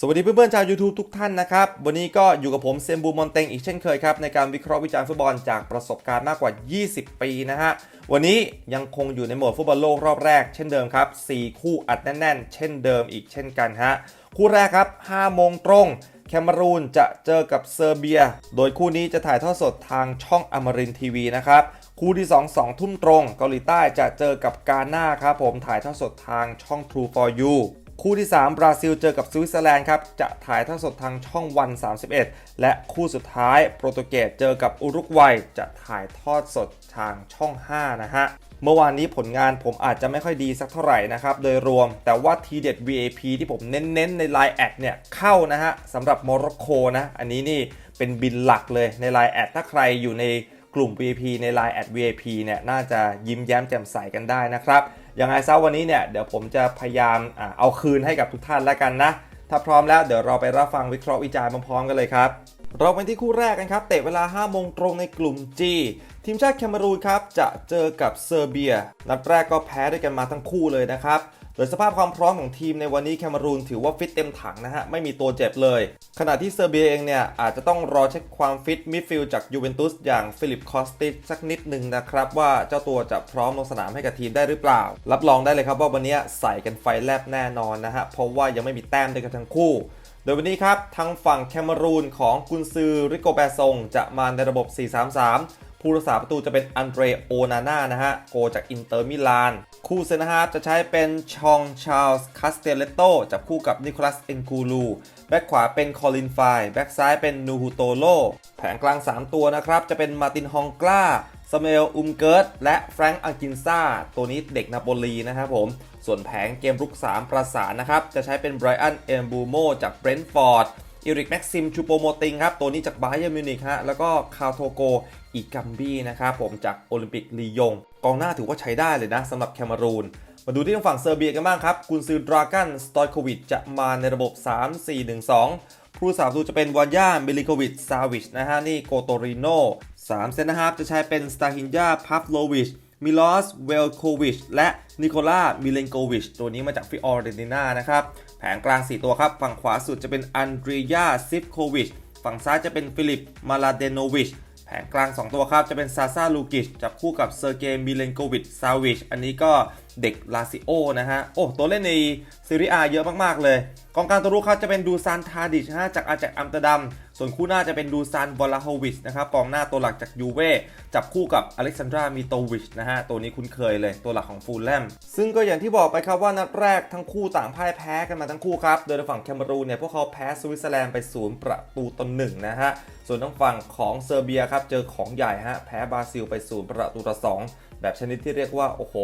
สวัสดีเพื่อนๆชาว YouTube ทุกท่านนะครับ วันนี้ก็อยู่กับผมเซมบูมอนเตงอีกเช่นเคยครับ ในการวิเคราะห์วิจารณ์ฟุตบอลจากประสบการณ์มากกว่า 20 ปีนะฮะ วันนี้ยังคงอยู่ในโหมดฟุตบอลโลกรอบแรกเช่นเดิมครับ 4 คู่อัดแน่นๆ เช่นเดิมอีกเช่นกันฮะ คู่แรกครับ5โมงตรงแคมารูนจะเจอกับเซอร์เบีย โดยคู่นี้จะถ่ายทอดสดทางช่องอมรินทีวีนะครับคู่ที่ 2 2 ทุ่มตรง เกาหลีใต้จะเจอกับกาหน้าครับผมถ่ายทอดสดทางช่อง True for You คู่ที่ 3 บราซิลเจอกับสวิตเซอร์แลนด์ครับ จะถ่ายทอดสดทางช่องวัน 31 และคู่สุดท้ายโปรตุเกสเจอกับอุรุกวัย จะถ่ายทอดสดทางช่อง 5 นะฮะ เมื่อวานนี้ผลงานผมอาจจะไม่ค่อยดีสักเท่าไหร่นะครับ โดยรวมแต่ว่าทีเด็ด VAP ที่ผมเน้นๆ ใน Line แอดเนี่ยเข้านะฮะสำหรับโมร็อกโกนะ อันนี้นี่เป็นบินหลักเลยใน Line แอดถ้าใครอยู่ในกลุ่ม VIP ใน Line แอด VIP เนี่ยน่าจะยิ้มแย้มแจ่มใสกันได้นะครับ ยังไงซะวันนี้เนี่ยเดี๋ยวผมจะพยายามอเอาคืนให้กับทุกท่านแล้วกันนะ ถ้าพร้อมแล้วเดี๋ยวเราไปรับฟังวิเคราะห์วิจารณ์พร้อมๆกันเลยครับเราไปที่คู่แรกกันครับ เตะเวลา 5 โมงตรงในกลุ่ม G ทีมชาติแคนารูนครับ จะเจอกับเซอร์เบีย นัดแรกก็แพ้ด้วยกันมาทั้งคู่เลยนะครับ โดยสภาพความพร้อมของทีมในวันนี้แคนารูนถือว่าฟิตเต็มถังนะฮะ ไม่มีตัวเจ็บเลย ขณะที่เซอร์เบียเองเนี่ย อาจจะต้องรอเช็คความฟิตมิดฟิลด์จากยูเวนตุสอย่างฟิลิปคอสติสสักนิดหนึ่งนะครับ ว่าเจ้าตัวจะพร้อมลงสนามให้กับทีมได้หรือเปล่า รับรองได้เลยครับว่าวันนี้ใส่กันไฟแลบแน่นอนนะฮะเพราะว่ายังไม่มีแต้มด้วยกันทั้งคู่โดยวันนี้ครับทางฝั่งแคนารูนของกุนซือริโกแบซงจะมาในระบบ 4-3-3 ผู้รักษาประตูจะเป็นอันเดรโอนาน่านะฮะ โกจากอินเตอร์มิลาน คู่เซนฮาร์ฟจะใช้เป็นชองชาลส์คาสเตเลโตจับคู่กับนิโคลัสเอนกูลูแบ็กขวาเป็นคอลินไฟแบ็กซ้ายเป็นนูฮูโตโลแผงกลาง 3 ตัวนะครับ จะเป็นมาตินฮองกล้าสเมลอุมเกิร์ตและแฟรงก์อังกินซาตัวนี้เด็กนาโปลีนะครับผม ส่วนแผงเกมรุก 3 ประสานนะครับ จะใช้เป็นไบรอันเอมบูโมจากเบรนท์ฟอร์ดอิริกแม็กซิมชูโปโมติงครับ ตัวนี้จากบาเยอร์มิวนิกฮะแล้วก็คาโทโกอีกัมบี้นะครับผมจากโอลิมปิกลียง กองหน้าถือว่าใช้ได้เลยนะสำหรับแคมารูน มาดูที่ทางฝั่งเซอร์เบียกันบ้างครับกุนซือดรากันสตอยโควิดจะมาในระบบ 3-4-1-2 ผู้สาประตูจะเป็นวานยามิลิโควิชซาวิชนะฮะนี่โกโตริโน3เซนนะครับจะใช้เป็นสตาฮินยาพัฟโลวิชมิลอสเวลโควิชและนิโคลามิเลนโกวิชตัวนี้มาจากฟิออร์เดนตินานะครับแผงกลาง 4 ตัวครับ ฝั่งขวาสุดจะเป็นอันเดรียาซิฟโควิชฝั่งซ้ายจะเป็นฟิลิปมาลาเดโนวิช แผงกลาง 2 ตัวครับ จะเป็นซาซาลูกิชจับคู่กับเซอร์เกย์มิเลนโกวิชซาวิชอันนี้ก็ เด็กลาซิโอนะฮะ โอ้ ตัวเล่นในซีรีอาเยอะมากๆเลย กองกลางตัวรุกครับจะเป็นดูซานทาดิชฮะจากอาจากอัมสเตอร์ดัม ส่วนคู่หน้าจะเป็นดูซานวอลาโฮวิชนะครับกองหน้าตัวหลักจากยูเว่จับคู่กับอเล็กซานดรามิโตวิชนะฮะ ตัวนี้คุ้นเคยเลยตัวหลักของฟูลแลม ซึ่งก็อย่างที่บอกไปครับว่านัดแรกทั้งคู่ต่างพ่ายแพ้กันมาทั้งคู่ครับ โดยฝั่งแคนารูเนี่ยพวกเขาแพ้สวิตเซอร์แลนด์ไปศูนย์ประตูต่อหนึ่งนะฮะ ส่วนทางฝั่งของเซอร์เบียครับเจอของใหญ่ฮะแพ้บราซิลไปศูนย์ประตูต่อสองแบบชนิดที่เรียกว่าโอ้โห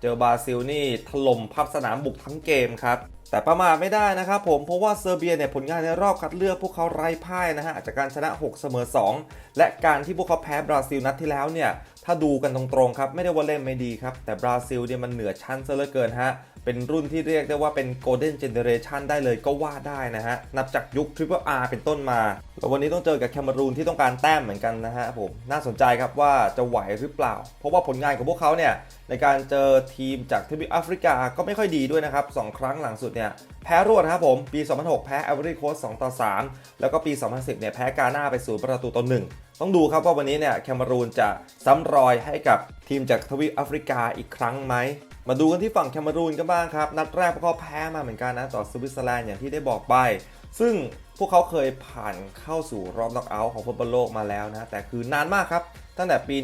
เจอบราซิลนี่ถล่มพับสนามบุกทั้งเกมครับ แต่ประมาทไม่ได้นะครับผมเพราะว่าเซอร์เบียเนี่ยผลงานในรอบคัดเลือกพวกเขาไร้พ่ายนะฮะจากการชนะ 6 เสมอ 2 และการที่พวกเขาแพ้บราซิลนัดที่แล้วเนี่ยถ้าดูกันตรงๆครับไม่ได้ว่าเล่นไม่ดีครับ แต่บราซิลเนี่ยมันเหนือชั้นซะเหลือเกินฮะเป็นรุ่นที่เรียกได้ว่าเป็น Golden Generation ได้เลยก็ว่าได้นะฮะนับจากยุค Triple R เป็นต้นมาแล้ววันนี้ต้องเจอกับแคนารูนที่ต้องการแต้มเหมือนกันนะฮะผมน่าสนใจครับว่าจะไหวหรือเปล่า เพราะว่าผลงานของพวกเขาเนี่ยในการเจอทีมจากทวีปแอฟริกาก็ไม่ค่อยดีด้วยนะครับสองครั้งหลังสุดเนี่ยแพ้รวดครับผม ปี 2006 แพ้แอเวอรี่โคส2ต่อ 3 แล้วก็ปี 2010 เนี่ยแพ้กาหน้าไป 0 ประตูต่อ 1 ต้องดูครับว่าวันนี้เนี่ยแคมารูนจะซ้ำรอยให้กับทีมจากทวีปแอฟริกาอีกครั้งไหม มาดูกันที่ฝั่งแคมารูนกันบ้างครับ นัดแรกพวกเขาแพ้มาเหมือนกันนะต่อสวิตเซอร์แลนด์อย่างที่ได้บอกไป ซึ่งพวกเขาเคยผ่านเข้าสู่รอบน็อกเอาท์ของฟุตบอลโลกมาแล้วนะ แต่คือนานมากครับ ตั้งแต่ปี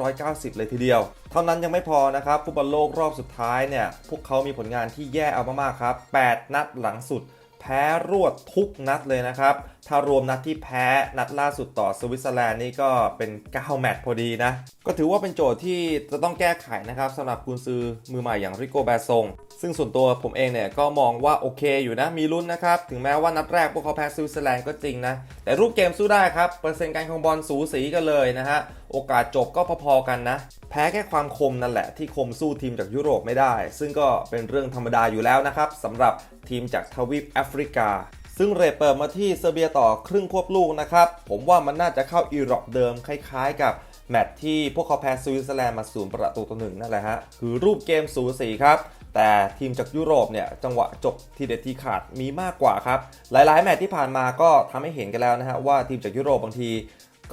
1990 เลยทีเดียว เท่านั้นยังไม่พอนะครับฟุตบอลโลกรอบสุดท้ายเนี่ย พวกเขามีผลงานที่แย่เอามากๆครับ 8 นัดหลังสุด แพ้รวดทุกนัดเลยนะครับ ถ้ารวมนัดที่แพ้นัดล่าสุดต่อสวิตเซอร์แลนด์นี่ก็เป็น 9 แมตช์พอดีนะ ก็ถือว่าเป็นโจทย์ที่จะต้องแก้ไขนะครับสำหรับกุนซือมือใหม่อย่างริโกแบซงซึ่งส่วนตัวผมเองเนี่ยก็มองว่าโอเคอยู่นะมีลุ้นนะครับ ถึงแม้ว่านัดแรกพวกเขาแพ้สวิตเซอร์แลนด์ก็จริงนะ แต่รูปเกมสู้ได้ครับ เปอร์เซ็นต์การครองบอลสูสีกันเลยนะฮะโอกาสจบก็พอๆกันนะ แพ้แค่ความคมนั่นแหละที่คมสู้ทีมจากยุโรปไม่ได้ ซึ่งก็เป็นเรื่องธรรมดาอยู่แล้วนะครับสำหรับทีมจากทวีปแอฟริกา ซึ่งเรเปิดมาที่เซอร์เบียต่อครึ่งควบลูกนะครับ ผมว่ามันน่าจะเข้าอีรอบเดิมคล้ายๆกับแมตช์ที่พวกเขาแพ้สวิตเซอร์แลนด์มาศูนย์ประตูต่อหนึ่งนั่นแหละฮะ คือรูปเกมสูสีครับ แต่ทีมจากยุโรปเนี่ย จังหวะจบทีเด็ดทีขาดมีมากกว่าครับ หลายๆ แมตช์ที่ผ่านมาก็ทำให้เห็นกันแล้วนะฮะว่าทีมจากยุโรปบางที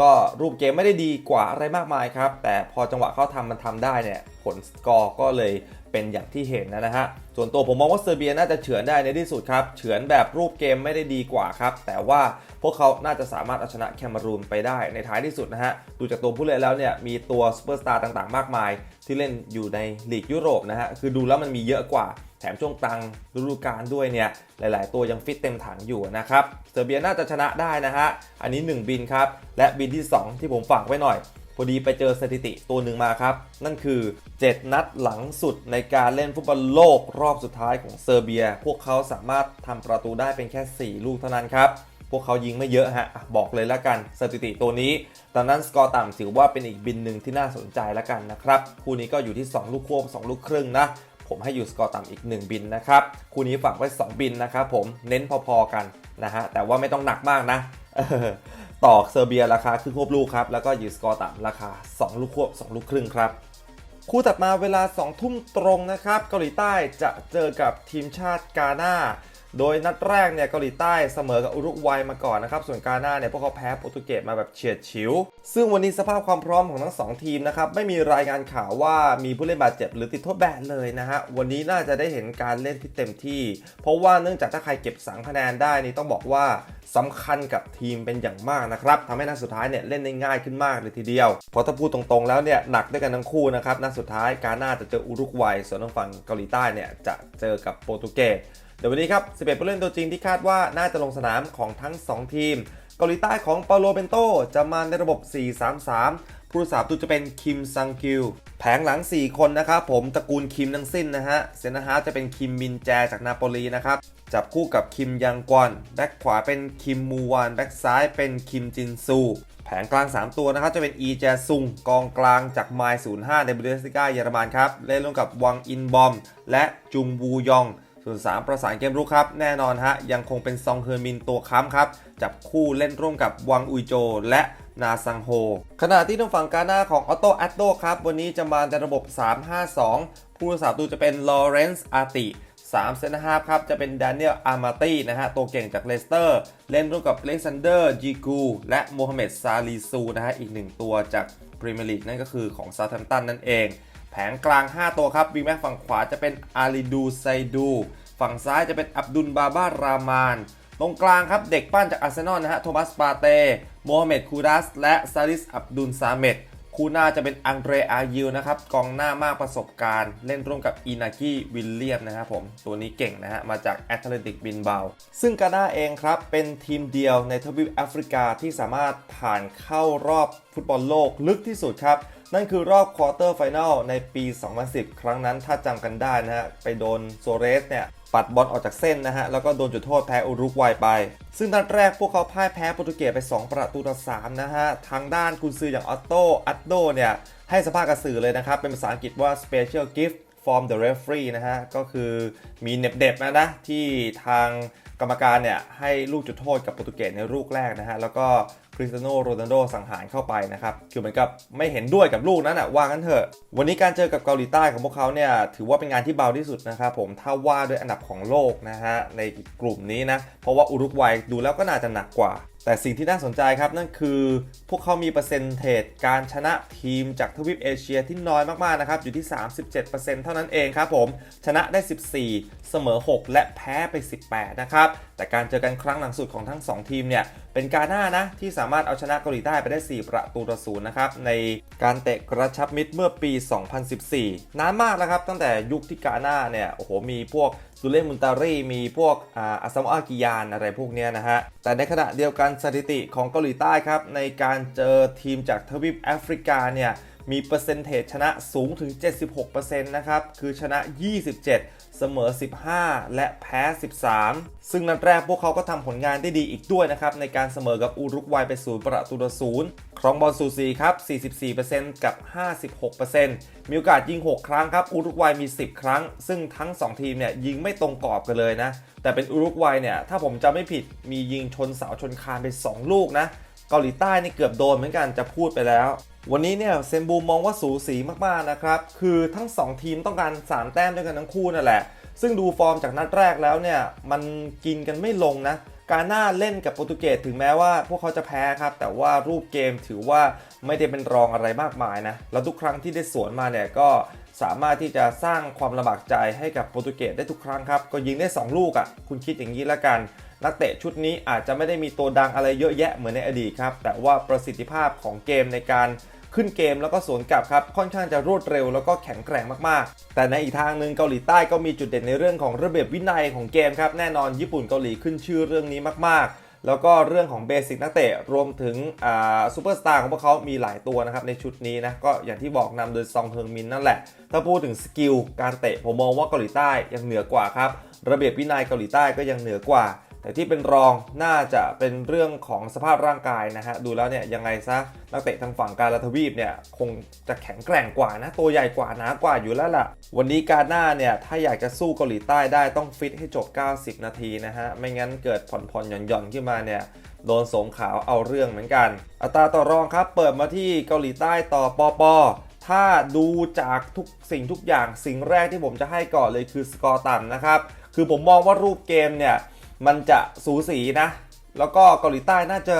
ก็รูปเกมไม่ได้ดีกว่าอะไรมากมายครับ แต่พอจังหวะเขาทำมันทำได้เนี่ยผลสกอร์ก็เลย เป็นอย่างที่เห็นนะฮะ ส่วนตัวผมมองว่าเซอร์เบียน่าจะเฉือนได้ในที่สุดครับ เฉือนแบบรูปเกมไม่ได้ดีกว่าครับ แต่ว่าพวกเขาน่าจะสามารถเอาชนะแคเมรูนไปได้ในท้ายที่สุดนะฮะ ดูจากตัวผู้เล่นแล้วเนี่ยมีตัวซูเปอร์สตาร์ต่างๆ มากมาย ที่เล่นอยู่ในลีกยุโรปนะฮะ คือดูแล้วมันมีเยอะกว่าแถมช่วงกลางฤดูกาลด้วยเนี่ย หลาย ๆ ตัวยังฟิตเต็มถังอยู่นะครับ เซอร์เบียน่าจะชนะได้นะฮะ อันนี้ 1 บินครับ และบินที่ 2 ที่ผมฝากไว้หน่อย พอดีไปเจอสถิติตัวหนึ่งมาครับ นั่นคือ 7 นัดหลังสุดในการเล่นฟุตบอลโลกรอบสุดท้ายของเซอร์เบีย พวกเขาสามารถทำประตูได้เป็นแค่ 4 ลูกเท่านั้นครับ พวกเขายิงไม่เยอะฮะ บอกเลยละกันสถิติตัวนี้ตอนนั้นสกอร์ต่ำถือว่าเป็นอีกบินหนึ่งที่น่าสนใจละกันนะครับ คู่นี้ก็อยู่ที่ 2 ลูกควบ2ลูกครึ่งนะผมให้อยู่สกอร์ต่ำอีก 1 บินนะครับ คู่นี้ฝากไว้ 2 บินนะครับผมเน้นพอๆกันนะฮะแต่ว่าไม่ต้องหนักมากนะ ต่อเซอร์เบียราคาครึ่งควบลูกครับ แล้วก็ยูสกอร์ต่ำราคา 2 ลูกควบ 2 ลูกครึ่งครับ คู่ถัดมาเวลา 2 ทุ่มตรงนะครับ เกาหลีใต้จะเจอกับทีมชาติกาหน้า โดยนัดแรกเนี่ยเกาหลีใต้เสมอกับอุรุกวัยมาก่อนนะครับ ส่วนกาหน้าเนี่ยพวกเขาแพ้โปรตุเกสมาแบบเฉียดฉิว ซึ่งวันนี้สภาพความพร้อมของทั้ง 2 ทีมนะครับ ไม่มีรายงานข่าวว่ามีผู้เล่นบาดเจ็บหรือติดโทษแบนเลยนะฮะ วันนี้น่าจะได้เห็นการเล่นที่เต็มที่ เพราะว่าเนื่องจากถ้าใครเก็บสังคะแนนได้นี่ต้องบอกว่าสำคัญกับทีมเป็นอย่างมากนะครับทำให้นัดสุดท้ายเนี่ยเล่นได้ง่ายขึ้นมากเลยทีเดียว เพราะถ้าพูดตรงๆแล้วเนี่ยหนักด้วยกันทั้งคู่นะครับนัดสุดท้ายกาหน้าจะเจออุรุกวัยส่วนทางฝั่งเกาหลีใต้เนี่ยจะเจอกับโปรตุเกส ดี๋ยววันนี้ครับ 11 ผู้เล่นตัวจริงที่คาดว่าน่าจะลงสนามของทั้ง 2 ทีม เกาหลีใต้ของเปาโลเบนโตจะมาในระบบ 4-3-3 ผู้รักษาประตูจะเป็นคิมซังกิลแผงหลัง 4 คนนะครับผมตระกูลคิมทั้งสิ้นนะฮะ เซนนะฮาจะเป็นคิมมินแจจากนาโปลีนะครับ จับคู่กับคิมยังกวอนแบ็คขวาเป็นคิมมูวาน แบ็คซ้ายเป็นคิมจินซู แผงกลาง 3 ตัวนะครับจะเป็นอีแจซุงกองกลางจากไมล์05ในบุนเดสลิก้าเยอรมันครับ เล่นร่วมกับวังอินบอม และจุงบูยอง ส่วน 3 ประสานเกมรุกครับ แน่นอนฮะ ยังคงเป็นซองเฮอร์มินตัวค้ำครับ จับคู่เล่นร่วมกับวังอุยโจ และนาซังโฮ ขณะที่ทางฝั่งกาหน้าของออโตแอตโตครับ วันนี้จะมาในระบบ 3-5-2 ผู้รักษาประตูจะเป็นลอเรนซ์อาติ3เซนต์ฮาฟครับ จะเป็นด a น i e l อาร์มาตี้นะฮะ ตัวเก่งจากเลสเตอร์ เล่นร่วมกับเล็กซานเดอร์จีกูและโมฮัมเหม็ดซาลีซูนะฮะ อีกหนึ่งตัวจากพรีเมียร์ลีกนั่นก็คือของซา u t แ a มตันนั่นเอง แผงกลาง 5 ตัวครับวิงแบ็กฝั่งขวาจะเป็นอาลีดูไซดู ฝั่งซ้ายจะเป็นอับดุลบาบารามาน ตรงกลางครับเด็กปั้นจากอาร์เซนอลนะฮะโทมัสปาเต้โมฮัมเหม็ดคูดัสและซาลิสอับดุลซาเมดคู่หน้าจะเป็นอังเดรอายิลนะครับกองหน้ามากประสบการณ์ เล่นร่วมกับอินากิวิลเลียมนะครับผม ตัวนี้เก่งนะฮะ มาจากแอตเลติกบินเบา ซึ่งกาน้าเองครับ เป็นทีมเดียวในทวีปแอฟริกาที่สามารถผ่านเข้ารอบฟุตบอลโลกลึกที่สุดครับ นั่นคือรอบควอเตอร์ไฟแนลในปี 2010 ครั้งนั้นถ้าจำกันได้นะฮะ ไปโดนโซเรสเนี่ย ปัดบอลออกจากเส้นนะฮะ แล้วก็โดนจุดโทษแพ้อุรุกวัยไป ซึ่งนัดแรกพวกเขาพ่ายแพ้โปรตุเกสไป 2 ประตูต่อ 3 นะฮะ ทางด้านกุนซืออย่างออตโตอัตโดเนี่ย ให้สภาพกระสื่อเลยนะครับ เป็นภาษาอังกฤษว่า special gift from the referee นะฮะ ก็คือมีเน็บๆนะนะที่ทางกรรมการเนี่ยให้ลูกจุดโทษกับโปรตุเกสในลูกแรกนะฮะ แล้วก็ คริสเตียโนโรนัลโดสังหารเข้าไปนะครับคือเหมือนกับไม่เห็นด้วยกับลูกนั้นอะว่างั้นเถอะ วันนี้การเจอกับเกาหลีใต้ของพวกเขาเนี่ยถือว่าเป็นงานที่เบาที่สุดนะครับผมถ้าว่าด้วยอันดับของโลกนะฮะในกลุ่มนี้นะเพราะว่าอุรุกวัยดูแล้วก็น่าจะหนักกว่า แต่สิ่งที่น่าสนใจครับนั่นคือพวกเขามีเปอร์เซ็นต์เทจการชนะทีมจากทวีปเอเชียที่น้อยมากๆนะครับอยู่ที่ 37%เท่านั้นเองครับผมชนะได้ 14 เสมอ 6 และแพ้ไป 18 นะครับ แต่การเจอกันครั้งหลังสุดของทั้ง 2 ทีมเนี่ยเป็นกาหน้านะที่สามารถเอาชนะเกาหลีใต้ไปได้ 4 ประตูต่อศูนย์นะครับในการเตะกระชับมิตรเมื่อปี 2014 นานมากแล้วครับตั้งแต่ยุคที่กาหน้าเนี่ยโอ้โหมีพวก ซูเลมุนตารีมีพวกอาซามอากิยานอะไรพวกเนี้ยนะฮะ แต่ในขณะเดียวกันสถิติของเกาหลีใต้ครับ ในการเจอทีมจากทวีปแอฟริกาเนี่ย มีเปอร์เซนเทจชนะสูงถึง 76%นะครับ คือชนะ 27เสมอ 15 และแพ้ 13 ซึ่งนัดแรกพวกเขาก็ทำผลงานได้ดีอีกด้วยนะครับ ในการเสมอกับอุรุกวัยไปศูนย์ประตูต่อศูนย์ครองบอลสูสีครับ 44%กับ 56%มีโอกาสยิง 6 ครั้งครับ อุรุกวัยมี 10 ครั้ง ซึ่งทั้ง 2 ทีมเนี่ยยิงไม่ตรงกรอบกันเลยนะ แต่เป็นอุรุกวัยเนี่ยถ้าผมจำไม่ผิดมียิงชนเสาชนคานไป 2 ลูกนะ เกาหลีใต้นี่เกือบโดนเหมือนกันจะพูดไปแล้ว วันนี้เนี่ยเซนบูมองว่าสูสีมากๆนะครับ คือทั้ง 2 ทีมต้องการ 3 แต้มด้วยกันทั้งคู่นั่นแหละ ซึ่งดูฟอร์มจากนัดแรกแล้วเนี่ย มันกินกันไม่ลงนะ การหน้าเล่นกับโปรตุเกสถึงแม้ว่าพวกเขาจะแพ้ครับ แต่ว่ารูปเกมถือว่าไม่ได้เป็นรองอะไรมากมายนะ แล้วทุกครั้งที่ได้สวนมาเนี่ยก็สามารถที่จะสร้างความลำบากใจให้กับโปรตุเกสได้ทุกครั้งครับ ก็ยิงได้ 2 ลูกอะ่ะ คุณคิดอย่างนี้ละกัน นักเตะชุดนี้อาจจะไม่ได้มีตัวดังอะไรเยอะแยะเหมือนในอดีตครับ แต่ว่าประสิทธิภาพของเกมในการ ขึ้นเกมแล้วก็สวนกลับครับค่อนข้างจะรวดเร็วแล้วก็แข็งแกร่งมากๆ แต่ในอีกทางหนึ่งเกาหลีใต้ก็มีจุดเด่นในเรื่องของระเบียบวินัยของเกมครับแน่นอนญี่ปุ่นเกาหลีขึ้นชื่อเรื่องนี้มากๆแล้วก็เรื่องของเบสิกนักเตะรวมถึงซูเปอร์สตาร์ของพวกเขามีหลายตัวนะครับในชุดนี้นะก็อย่างที่บอกนำโดยซองเฮิงมินนั่นแหละ ถ้าพูดถึงสกิลการเตะผมมองว่าเกาหลีใต้ยังเหนือกว่าครับ ระเบียบวินัยเกาหลีใต้ก็ยังเหนือกว่า แต่ที่เป็นรองน่าจะเป็นเรื่องของสภาพร่างกายนะฮะ ดูแล้วเนี่ยยังไงซะนักเตะทางฝั่งการละทวีปเนี่ยคงจะแข็งแกร่งกว่านะ ตัวใหญ่กว่าหนากว่าอยู่แล้วล่ะ วันนี้การหน้าเนี่ยถ้าอยากจะสู้เกาหลีใต้ได้ต้องฟิตให้จบ 90 นาทีนะฮะ ไม่งั้นเกิดผ่อนผ่อนหย่อนหย่อนๆขึ้นมาเนี่ยโดนสงขาวเอาเรื่องเหมือนกัน อัตราต่อรองครับเปิดมาที่เกาหลีใต้ต่อปอปอถ้าดูจากทุกสิ่งทุกอย่างสิ่งแรกที่ผมจะให้ก่อนเลยคือสกอร์ต่ำนะครับ คือผมมองว่ารูปเกมเนี่ย มันจะสูสีนะ แล้วก็เกาหลีใต้น่าจะ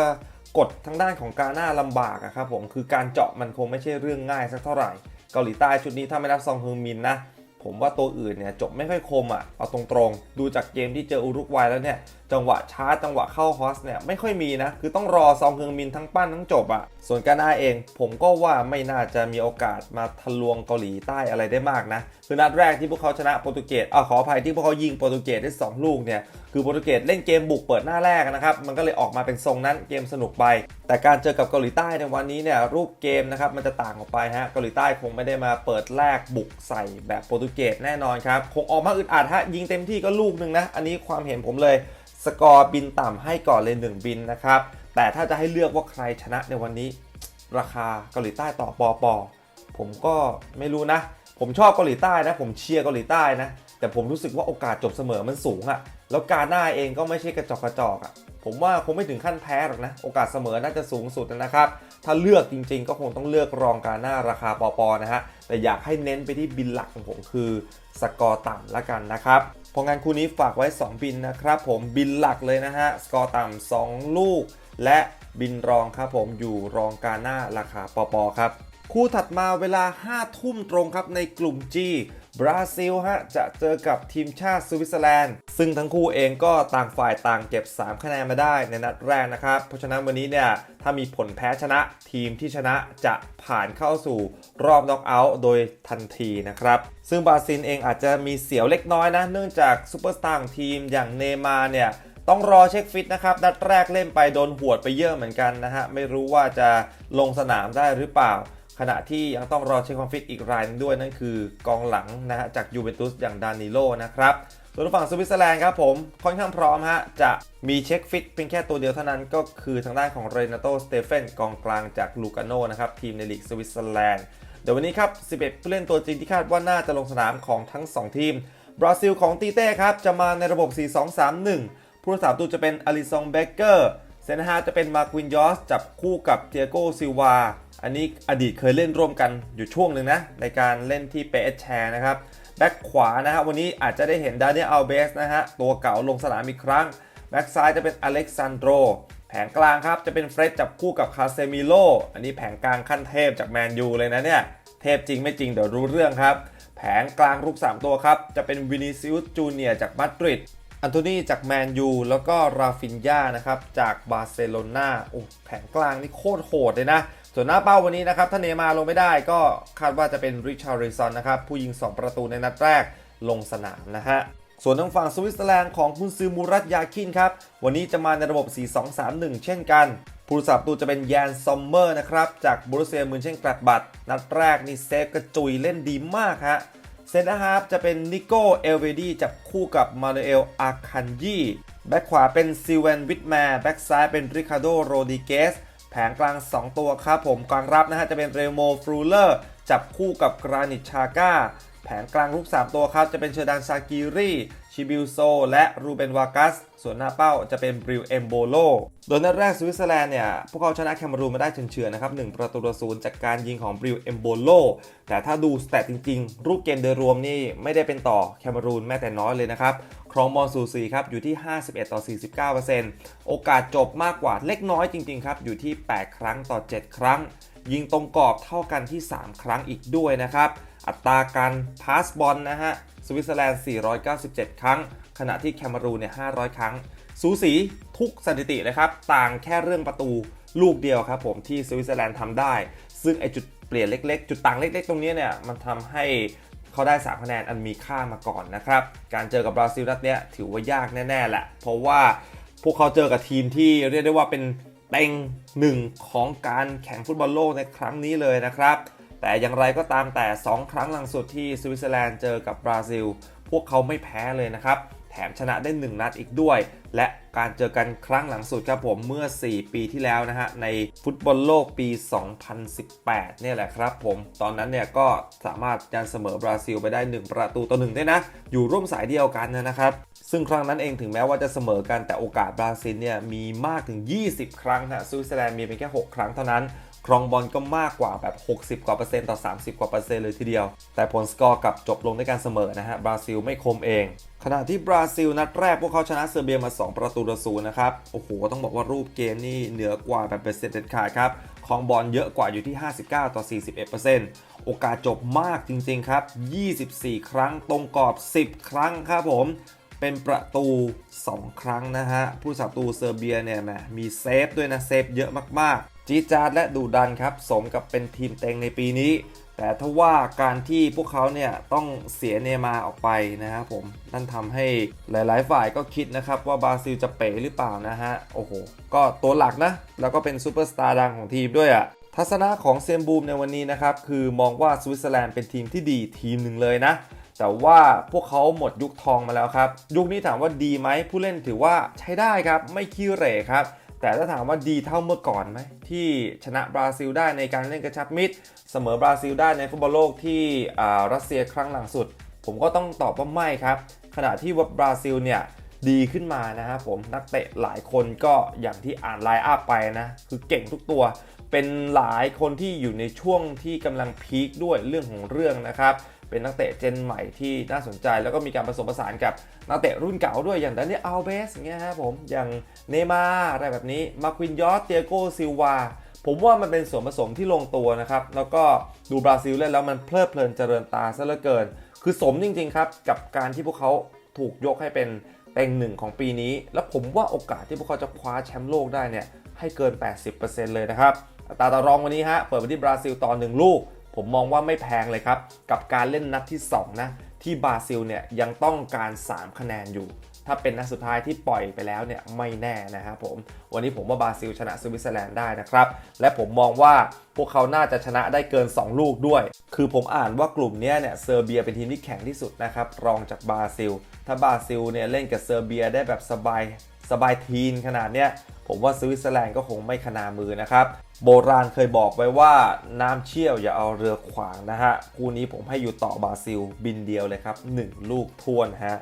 กดทางด้านของการหน้าลำบากอะครับผมคือการเจาะมันคงไม่ใช่เรื่องง่ายสักเท่าไหร่ เกาหลีใต้ชุดนี้ถ้าไม่รับซองฮึงมินนะผมว่าตัวอื่นเนี่ยจบไม่ค่อยคมอะ่ะเอาตรงๆ ดูจากเกมที่เจออุรุกวัยแล้วเนี่ย จังหวะชาร์จจังหวะเข้าฮอสเนี่ยไม่ค่อยมีนะ คือต้องรอซองเฮึงมินทั้งปั้นทั้งจบอะ่ะส่วนการหน้าเอง ผมก็ว่าไม่น่าจะมีโอกาสมาทะลวงเกาหลีใต้อะไรได้มากนะ คือนัดแรกที่พวกเขาชนะโปรตุเกสอ่าขออภัยที่พวกเขายิงโปรตุเกสได้ 2 ลูกเนี่ยคือโปรตุเกสเล่นเกมบุกเปิดหน้าแรกนะครับมันก็เลยออกมาเป็นทรงนั้นเกมสนุกไป แต่การเจอกับเกาหลีใต้ในวันนี้เนี่ยรูปเกมนะครับมันจะต่างออกไปฮะเกาหลีใต้คงไม่ได้มาเปิดแรกบุกใส่แบบโปรตุเกสแน่นอนครับคงออกมาอึดอัดฮะยิงเต็มที่ก็ลูกหนึ่งนะอันนี้ความเห็นผมเลย สกอร์บินต่ำให้ก่อนเลย 1 บินนะครับ แต่ถ้าจะให้เลือกว่าใครชนะในวันนี้ ราคาเกาหลีใต้ต่อปอปอผมก็ไม่รู้นะ ผมชอบเกาหลีใต้นะ ผมเชียร์เกาหลีใต้นะ แต่ผมรู้สึกว่าโอกาสจบเสมอมันสูงอะแล้วการหน้าเองก็ไม่ใช่กระจอกกระจอกอะผมว่าคงไม่ถึงขั้นแพ้หรอกนะ โอกาสเสมอน่าจะสูงสุดนะครับ ถ้าเลือกจริงๆ ก็คงต้องเลือกรองการหน้าราคาปอปอนะฮะ แต่อยากให้เน้นไปที่บินหลักของผมคือสกอร์ต่ำละกันนะครับ เพรานคู่นี้ฝากไว้ 2 บินนะครับผมบินหลักเลยนะฮะ สกอร์ต่ำ2ลูก และบินรองครับผมอยู่รองกาหน้าราคาปอปอครับ คู่ถัดมาเวลา 5 ทุ่มตรงครับในกลุ่ม G บราซิลฮะจะเจอกับทีมชาติสวิตเซอร์แลนด์ ซึ่งทั้งคู่เองก็ต่างฝ่ายต่างเก็บ 3 คะแนนมาได้ในนัดแรกนะครับ เพราะฉะนั้นวันนี้เนี่ยถ้ามีผลแพ้ชนะทีมที่ชนะจะผ่านเข้าสู่รอบน็อกเอาท์โดยทันทีนะครับ ซึ่งบราซิลเองอาจจะมีเสียวเล็กน้อยนะ เนื่องจากซูเปอร์สตาร์ของทีมอย่างเนมาเนี่ยต้องรอเช็คฟิตนะครับ นัดแรกเล่นไปโดนหวดไปเยอะเหมือนกันนะฮะ ไม่รู้ว่าจะลงสนามได้หรือเปล่า ขณะที่ยังต้องรอเช็คความฟิตอีกรายนึงด้วยนั่นคือกองหลังนะฮะจากยูเวนตุสอย่างดานิโลนะครับส่วนฝั่งสวิตเซอร์แลนด์ครับผมค่อนข้างพร้อมฮะจะมีเช็คฟิตเพียงแค่ตัวเดียวเท่านั้นก็คือทางด้านของเรนาโตสเตเฟนกองกลางจากลูกาโนนะครับทีมในลีกสวิตเซอร์แลนด์เดี๋ยววันนี้ครับ 11 ผู้เล่นตัวจริงที่คาดว่าน่าจะลงสนามของทั้ง 2 ทีม บราซิลของตีเต้ครับ จะมาในระบบ 4-2-3-1 ผู้รักษาประตูจะเป็นอลิซองเบเกอร์ เซนฮาจะเป็นมาควินยอสจับคู่กับเทียโกซิวา อันนี้อดีตเคยเล่นร่วมกันอยู่ช่วงหนึ่งนะ ในการเล่นที่เปเอแชร์นะครับ แบ็คขวานะฮะวันนี้อาจจะได้เห็นดานิเอลเบสนะฮะ ตัวเก่าลงสนามอีกครั้ง แบ็คซ้ายจะเป็นอเล็กซานโดรแผงกลางครับ จะเป็นเฟร็ดจับคู่กับคาเซมิโลอันนี้แผงกลางขั้นเทพจากแมนยูเลยนะเนี่ย เทพจริงไม่จริงเดี๋ยวรู้เรื่องครับ แผงกลางรูป3ตัวครับ จะเป็นวินิซิอุสจูเนียจากมาดริด อันโทนีจากแมนยูแล้วก็ราฟินยานะครับจากบาร์เซโลนาโอ้แผงกลางนี่โคตรโหดเลยนะ ส่วนหน้าเป้าวันนี้นะครับถ้าเนมาร์ลงไม่ได้ก็คาดว่าจะเป็นริชาร์ริซอนนะครับผู้ยิง 2 ประตูในนัดแรกลงสนามนะฮะส่วนทางฝั่งสวิตเซอร์แลนด์ของคุณซือมูรัตยาคินครับ วันนี้จะมาในระบบ 4-2-3-1 เช่นกัน ผู้รักษาประตูจะเป็นแยนซอมเมอร์นะครับ จากบรูเซียมืนเช่นกลัดบัตนัดแรกนี่เซฟกระจุยเล่นดีมากฮะ เซนเตอร์ฮาร์ฟจะเป็นนิโก้เอลเวดีจับคู่กับมานูเอลอาคันยีแบ็คขวาเป็นซิเวนวิทแมร์แบ็คซ้ายเป็นริคาโดโรดิเกสแผงกลาง 2 ตัวครับผมกลางรับนะฮะจะเป็นเรโมฟรูเลอร์จับคู่กับกรานิตชาก้าแผงกลางลูก 3 ตัวครับจะเป็นเชอร์ดานซากิรี ชิบิลโซ และรูเบนวากัส ส่วนหน้าเป้าจะเป็นบริวเอมโบโล โดยนัดแรกสวิตเซอร์แลนด์เนี่ย พวกเขาชนะแคนารูนมาได้เฉือนๆนะครับ 1 ประตูต่อศูนย์จากการยิงของบริวเอมโบโล แต่ถ้าดูสแตทจริงๆ รูปเกมโดยรวมนี่ไม่ได้เป็นต่อแคนารูนแม้แต่น้อยเลยนะครับครองบอลสูสีครับอยู่ที่ 51 ต่อ 49%โอกาสจบมากกว่าเล็กน้อยจริงๆครับอยู่ที่ 8 ครั้งต่อ 7 ครั้ง ยิงตรงกรอบเท่ากันที่ 3 ครั้งอีกด้วยนะครับอัตราการพาสบอลนะฮะ สวิตเซอร์แลนด์ 497 ครั้ง ขณะที่แคนารูนเนี่ย 500 ครั้ง สูสีทุกสถิติเลยครับ ต่างแค่เรื่องประตูลูกเดียวครับผมที่สวิตเซอร์แลนด์ทำได้ ซึ่งไอจุดเปลี่ยนเล็กๆ จุดต่างเล็กๆ ตรงนี้เนี่ย มันทำให้เขาได้3คะแนนอันมีค่ามาก่อนนะครับ การเจอกับบราซิลนัดเนี้ยถือว่ายากแน่ๆแหละ เพราะว่าพวกเขาเจอกับทีมที่เรียกได้ว่าเป็นเต็งหนึ่งของการแข่งฟุตบอลโลกในครั้งนี้เลยนะครับ แต่อย่างไรก็ตามแต่ 2 ครั้งหลังสุดที่สวิตเซอร์แลนด์เจอกับบราซิล พวกเขาไม่แพ้เลยนะครับ แถมชนะได้ 1 นัดอีกด้วย และการเจอกันครั้งหลังสุดครับผมเมื่อ 4 ปีที่แล้วนะฮะ ในฟุตบอลโลกปี 2018 เนี่ยแหละครับผม ตอนนั้นเนี่ยก็สามารถยันเสมอบราซิลไปได้ 1 ประตูต่อหนึ่งได้นะ อยู่ร่วมสายเดียวกันนะครับ ซึ่งครั้งนั้นเองถึงแม้ว่าจะเสมอกันแต่โอกาสบราซิลเนี่ยมีมากถึง 20 ครั้งฮะสวิตเซอร์แลนด์มีเพียงแค่ 6 ครั้งเท่านั้น ครองบอลก็มากกว่าแบบ 60 กว่าเปอร์เซ็นต์ต่อ 30 กว่าเปอร์เซ็นต์เลยทีเดียว แต่ผลสกอร์กลับจบลงด้วยการเสมอนะฮะบราซิลไม่คมเอง ขณะที่บราซิลนัดแรกพวกเขาชนะเซอร์เบียมา 2 ประตูต่อศูนย์นะครับ โอ้โห ต้องบอกว่ารูปเกมนี่เหนือกว่าแบบเป็นเซนเด็ดขาดครับครองบอลเยอะกว่าอยู่ที่ 59 ต่อ 41%โอกาสจบมากจริงๆครับ 24 ครั้งตรงกรอบ 10 ครั้งครับผมเป็นประตู 2 ครั้งนะฮะ ผู้สับประตูเซอร์เบียเนี่ยแหมมีเซฟด้วยนะ เซฟเยอะมาก จีจาดและดูดันครับ สมกับเป็นทีมเต็งในปีนี้ แต่ถ้าว่าการที่พวกเขาเนี่ยต้องเสียเนมาออกไปนะครับผมนั่นทำให้หลาย ๆ ฝ่ายก็คิดนะครับว่าบราซิลจะเป๋หรือเปล่านะฮะ โอ้โห ก็ตัวหลักนะ แล้วก็เป็นซูเปอร์สตาร์ดังของทีมด้วยอะ่ะทัศนะของเซมบูมในวันนี้นะครับ คือมองว่าสวิตเซอร์แลนด์เป็นทีมที่ดีทีมหนึ่งเลยนะ แต่ว่าพวกเขาหมดยุคทองมาแล้วครับ ยุคนี้ถามว่าดีไหมผู้เล่นถือว่าใช้ได้ครับ ไม่ขี้เหร่ครับ แต่ถ้าถามว่าดีเท่าเมื่อก่อนไหมที่ชนะบราซิลได้ในการเล่นกระชับมิตร เสมอบราซิลได้ในฟุตบอลโลกที่อ่ารัสเซียครั้งหลังสุด ผมก็ต้องตอบว่าไม่ครับ ขณะที่ว่าบราซิลเนี่ยดีขึ้นมานะครับผมนักเตะหลายคนก็อย่างที่อ่านไลน์อัพไปนะ คือเก่งทุกตัว เป็นหลายคนที่อยู่ในช่วงที่กำลังพีคด้วยเรื่องของเรื่องนะครับเป็นนักเตะเจนใหม่ที่น่าสนใจ แล้วก็มีการผสมผสานกับนักเตะรุ่นเก่าด้วยอย่างดันนี่อัลเบสอย่างเงี้ยครับผมอย่างเนมาอะไรแบบนี้มาควินยอสเตียโกซิลวาผมว่ามันเป็นส่วนผสมที่ลงตัวนะครับ แล้วก็ดูบราซิลเล่นแล้วมันเพลิดเพลินเจริญตาซะเหลือเกิน คือสมจริง ๆ ครับ กับการที่พวกเขาถูกยกให้เป็นเต็งหนึ่งของปีนี้ แล้วผมว่าโอกาสที่พวกเขาจะคว้าแชมป์โลกได้เนี่ยให้เกิน 80%เลยนะครับ ตราต่อรองวันนี้ฮะ เปิดไปที่บราซิลต่อหนึ่งลูก ผมมองว่าไม่แพงเลยครับ กับการเล่นนัดที่ 2 นะ ที่บราซิลเนี่ยยังต้องการ 3 คะแนนอยู่ ถ้าเป็นนัดสุดท้ายที่ปล่อยไปแล้วเนี่ยไม่แน่นะครับผม วันนี้ผมว่าบราซิลชนะสวิตเซอร์แลนด์ได้นะครับ และผมมองว่าพวกเขาน่าจะชนะได้เกิน 2 ลูกด้วย คือผมอ่านว่ากลุ่มเนี้ยเนี่ยเซอร์เบียเป็นทีมที่แข็งที่สุดนะครับรองจากบราซิล ถ้าบราซิลเนี่ยเล่นกับเซอร์เบียได้แบบสบายสบายทีนขนาดเนี้ยผมว่าสวิตเซอร์แลนด์ก็คงไม่ขนามือนะครับ โบราณเคยบอกไว้ว่าน้ำเชี่ยวอย่าเอาเรือขวางนะฮะ คู่นี้ผมให้อยู่ต่อบราซิลบินเดียวเลยครับ 1 ลูกทวนฮะ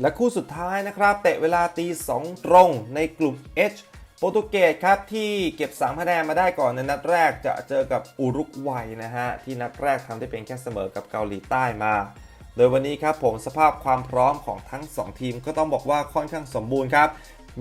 และคู่สุดท้ายนะครับ เตะเวลาตี 2 ตรงในกลุ่ม H โปรตุเกสครับที่เก็บ3คะแนนมาได้ก่อนในนัดแรกจะเจอกับอุรุกวัยนะฮะ ที่นัดแรกทำได้เป็นแค่เสมอกับเกาหลีใต้มา โดยวันนี้ครับผมสภาพความพร้อมของทั้ง 2 ทีมก็ต้องบอกว่าค่อนข้างสมบูรณ์ครับ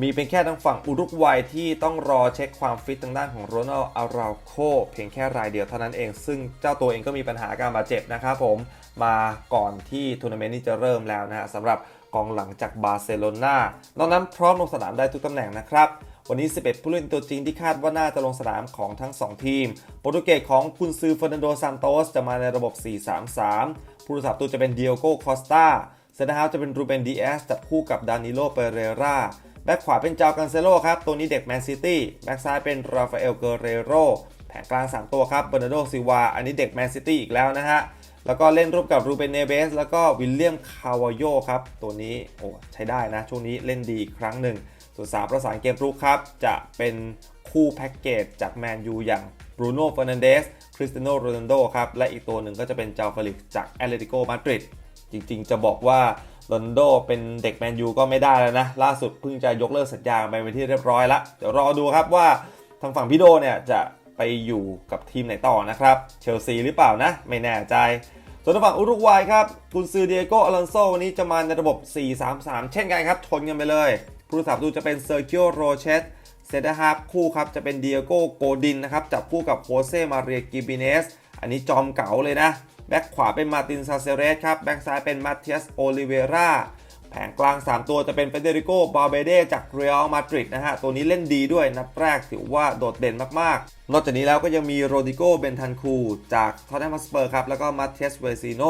มีเป็นแค่ทางฝั่งอุรุกวัยที่ต้องรอเช็คความฟิตทางด้านของโรนัลอาราโคเพียงแค่รายเดียวเท่านั้นเอง ซึ่งเจ้าตัวเองก็มีปัญหาการบาดเจ็บนะครับผมมาก่อนที่ทัวร์นาเมนต์นี้จะเริ่มแล้วนะฮะสำหรับกองหลังจากบาร์เซโลนานอกนั้นพร้อมลงสนามได้ทุกตำแหน่งนะครับวันนี้ 11 ผู้เล่นตัวจริงที่คาดว่าน่าจะลงสนามของทั้ง 2 ทีม โปรตุเกสของคุณซือเฟอร์นันโดซานโตสจะมาในระบบ 4-3-3 ผู้รักษาประตูจะเป็นเดียโก้คอสตาเซนเตอร์ฮาล์ฟจะเป็นรูเบนดีเอสจับคู่กับดานิโลเปเรรา แบ็คขวาเป็นจาวกันเซโลครับ ตัวนี้เด็กแมนซิตี้ แบ็คซ้ายเป็นราฟาเอลเกเรโร แผงกลาง 3 ตัวครับเบอร์นาร์โดซิวา อันนี้เด็กแมนซิตี้อีกแล้วนะฮะ แล้วก็เล่นร่วมกับรูเบนเนเบส แล้วก็วิลเลียมคาวาโยครับ ตัวนี้โอ้ใช้ได้นะ ช่วงนี้เล่นดีอีกครั้งหนึ่ง ส่วนสามประสานเกมรุกครับ จะเป็นคู่แพ็กเกจจากแมนยูอย่างบรูโน่เฟอร์นันเดส คริสเตียโนโรนัลโดครับ และอีกตัวหนึ่งก็จะเป็นเจ้าเฟลิกจากแอตเลติโกมาดริด จริงๆ จะบอกว่า โรนโดเป็นเด็กแมนยูก็ไม่ได้แล้วนะ ล่าสุดเพิ่งจะยกเลิกสัญญาไปเป็นที่เรียบร้อยแล้วเดี๋ยวรอดูครับว่าทางฝั่งพี่โดเนี่ยจะไปอยู่กับทีมไหนต่อนะครับ เชลซีหรือเปล่านะ ไม่แน่ใจ ส่วนทางฝั่งอุรุกวัยครับกุนซือเดียโกอลอนโซวันนี้จะมาในระบบ 4-3-3 เช่นกันครับชนกันไปเลย ผู้รักษาประตูจะเป็นเซอร์กิโอโรเชตเซนเตอร์ฮาฟคู่ครับจะเป็นเดียโกโกดินนะครับจับคู่กับโคเซมาเรียกิบิเนสอันนี้จอมเก๋าเลยนะ แบ็คขวาเป็นมาตินซาเซเรสครับแบ็คซ้ายเป็นมาเทียสโอลิเวราแผงกลาง 3 ตัวจะเป็นเฟเดริโกบาเบเดจากเรอัลมาดริดนะฮะ ตัวนี้เล่นดีด้วยนัดแรกถือว่าโดดเด่นมาก ๆ นอกจากนี้แล้วก็ยังมีโรดิโกเบนทันคูจากทอตแนมสเปอร์ครับ แล้วก็มาเทียสเวซิโน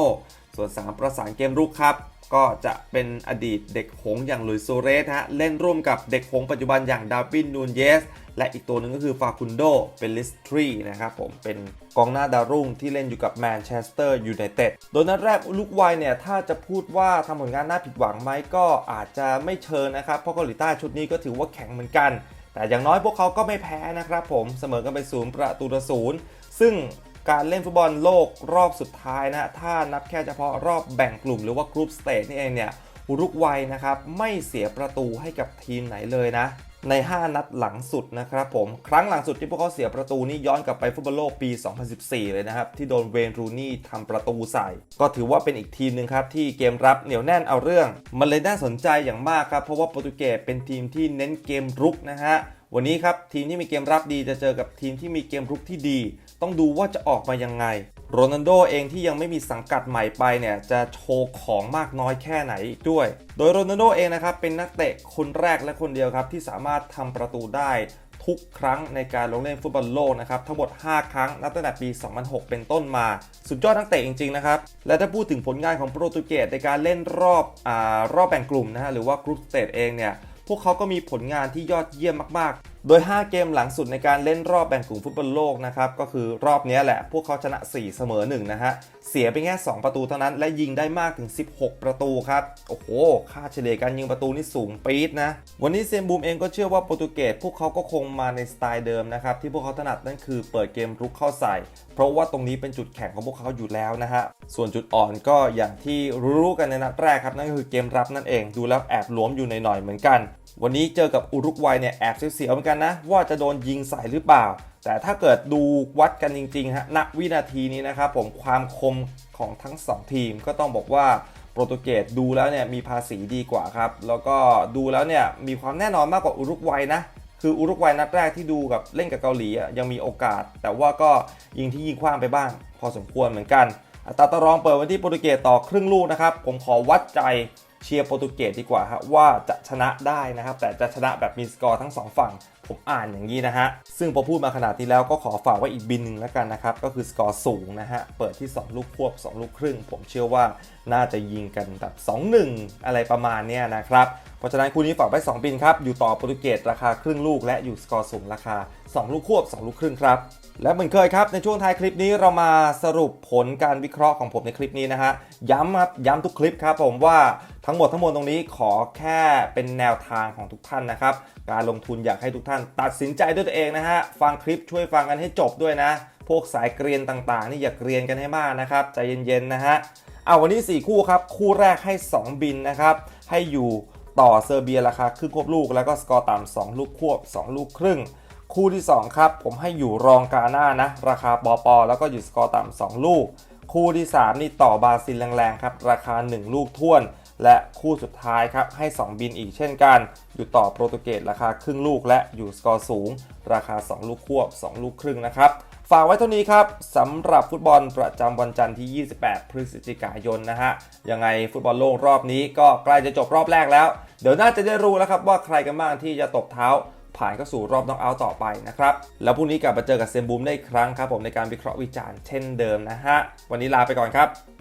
ส่วน 3 ประสานเกมรุกครับ ก็จะเป็นอดีตเด็กหงอย่างหลุยส์โซเรสฮะเล่นร่วมกับเด็กหงปัจจุบันอย่างดาวินนูนเยส และอีกตัวหนึ่งก็คือฟาคุนโดเป็นลิสทรีนะครับผมเป็นกองหน้าดาวรุ่งที่เล่นอยู่กับแมนเชสเตอร์ยูไนเต็ดโดยนัดแรกลุกไวเนี่ย ถ้าจะพูดว่าทำผลงานน่าผิดหวังไหมก็อาจจะไม่เชิญนะครับ เพราะเกาหลีใต้ชุดนี้ก็ถือว่าแข็งเหมือนกัน แต่อย่างน้อยพวกเขาก็ไม่แพ้นะครับผมเสมอกันไปศูนย์ประตูต่อศูนย์ซึ่ง การเล่นฟุตบอลโลกรอบสุดท้ายนะถ้านับแค่เฉพาะรอบแบ่งกลุ่มหรือว่ากรุ๊ปสเตจนี่เองเนี่ยอุรุกวัยนะครับไม่เสียประตูให้กับทีมไหนเลยนะ ใน 5 นัดหลังสุดนะครับผม ครั้งหลังสุดที่พวกเขาเสียประตูนี่ย้อนกลับไปฟุตบอลโลกปี 2014 เลยนะครับ ที่โดนเวนรูนี่ทำประตูใส่ ก็ถือว่าเป็นอีกทีมหนึ่งครับ ที่เกมรับเหนียวแน่นเอาเรื่อง มันเลยน่าสนใจอย่างมากครับ เพราะว่าโปรตุเกสเป็นทีมที่เน้นเกมรุกนะฮะ วันนี้ครับทีมที่มีเกมรับดีจะเจอกับทีมที่มีเกมรุกที่ดี ต้องดูว่าจะออกมายังไง โรนัลโดเองที่ยังไม่มีสังกัดใหม่ไปเนี่ยจะโชว์ของมากน้อยแค่ไหนอีกด้วย โดยโรนัลโดเองนะครับเป็นนักเตะคนแรกและคนเดียวครับที่สามารถทำประตูได้ทุกครั้งในการลงเล่นฟุตบอลโลกนะครับทั้งหมด 5 ครั้งนับตั้งแต่ปี 2006 เป็นต้นมา สุดยอดนักเตะจริง ๆ นะครับ และถ้าพูดถึงผลงานของโปรตุเกสในการเล่นรอบอารอบแบ่งกลุ่มนะฮะหรือว่ากรุ๊ปสเตจเองเนี่ย พวกเขาก็มีผลงานที่ยอดเยี่ยมมากโดย 5 เกมหลังสุดในการเล่นรอบแบ่งกลุ่มฟุตบอลโลกนะครับก็คือรอบนี้แหละพวกเขาชนะ 4 เสมอ1นะฮะเสียไปแค่ 2 ประตูเท่านั้น และยิงได้มากถึง 16 ประตูครับ โอ้โห ค่าเฉลี่ยการยิงประตูนี่สูงปี๊ดนะ วันนี้เซมบูมเองก็เชื่อว่าโปรตุเกสพวกเขาก็คงมาในสไตล์เดิมนะครับ ที่พวกเขาถนัดนั่นคือเปิดเกมรุกเข้าใส่ เพราะว่าตรงนี้เป็นจุดแข็งของพวกเขาอยู่แล้วนะฮะส่วนจุดอ่อนก็อย่างที่รู้กันในนัดแรกครับนั่นก็คือเกมรับนั่นเองดูแล้วแอบหลวมอยู่หน่อยเหมือนกัน วันนี้เจอกับอุรุกวัยเนี่ยแอบเสียวๆเหมือนกันนะ ว่าจะโดนยิงใส่หรือเปล่า แต่ถ้าเกิดดูวัดกันจริงๆฮะณวินาทีนี้นะครับผมความคมของทั้ง 2 ทีมก็ต้องบอกว่าโปรตุเกสดูแล้วเนี่ยมีภาษีดีกว่าครับ แล้วก็ดูแล้วเนี่ยมีความแน่นอนมากกว่าอุรุกวัยนะคืออุรุกวัยนัดแรกที่ดูกับเล่นกับเกาหลียังมีโอกาส แต่ว่าก็ยิงที่ยิงคว้างไปบ้าง พอสมควรเหมือนกันอัตราต่อรองเปิดไว้ที่โปรตุเกสต่อครึ่งลูกนะครับผมขอวัดใจ เชียร์โปรตุเกสดีกว่าฮะว่าจะชนะได้นะครับ แต่จะชนะแบบมีสกอร์ทั้งสองฝั่ง ผมอ่านอย่างนี้นะฮะ ซึ่งพอพูดมาขนาดนี้แล้วก็ขอฝากไว้อีกบินหนึ่งแล้วกันนะครับ ก็คือสกอร์สูงนะฮะ เปิดที่ 2 ลูกควบ 2 ลูกครึ่ง ผมเชื่อว่าน่าจะยิงกันแบบ 2-1 อะไรประมาณเนี้ยนะครับ เพราะฉะนั้นคู่นี้ฝากไว้ 2 บินครับ อยู่ต่อโปรตุเกสราคาครึ่งลูก และอยู่สกอร์สูงราคา 2 ลูกควบ 2 ลูกครึ่งครับและเหมือนเคยครับ ในช่วงท้ายคลิปนี้เรามาสรุปผลการวิเคราะห์ของผมในคลิปนี้นะฮะ ย้ำครับ ย้ำทุกคลิปครับผมว่าทั้งหมดทั้งมวลตรงนี้ขอแค่เป็นแนวทางของทุกท่านนะครับ การลงทุนอยากให้ทุกท่านตัดสินใจด้วยตัวเองนะฮะ ฟังคลิปช่วยฟังกันให้จบด้วยนะ พวกสายเกรียนต่างๆ นี่อย่าเกรียนกันให้มากนะครับ ใจเย็นๆนะฮะ เอาวันนี้ 4 คู่ครับ คู่แรกให้ 2 บินนะครับ ให้อยู่ต่อเซอร์เบียราคาครึ่งควบลูก แล้วก็สกอร์ต่ำ2ลูกควบ 2 ลูกครึ่ง คู่ที่ 2 ครับ ผมให้อยู่รองกาหน้านะ ราคาปอปอแล้วก็อยู่สกอร์ต่ำ2ลูก คู่ที่ 3 นี่ต่อบราซิลแรงๆครับ ราคา 1 ลูกท่วน และคู่สุดท้ายครับให้ 2 บินอีกเช่นกัน อยู่ต่อโปรตุเกสราคาครึ่งลูก และอยู่สกอร์สูง ราคา 2 ลูกควบ 2 ลูกครึ่งนะครับ ฝากไว้เท่านี้ครับสำหรับฟุตบอลประจำวันจันทร์ที่ 28 พฤศจิกายนนะฮะ ยังไงฟุตบอลโลกรอบนี้ก็ใกล้จะจบรอบแรกแล้ว เดี๋ยวน่าจะได้รู้แล้วครับว่าใครกันบ้างที่จะตบเท้าผ่านเข้าสู่รอบน็อกเอาท์ต่อไปนะครับ แล้วพรุ่งนี้กลับมาเจอกับเซมบูมได้อีกครั้งครับผมในการวิเคราะห์วิจารณ์เช่นเดิมนะฮะ วันนี้ลาไปก่อนครับ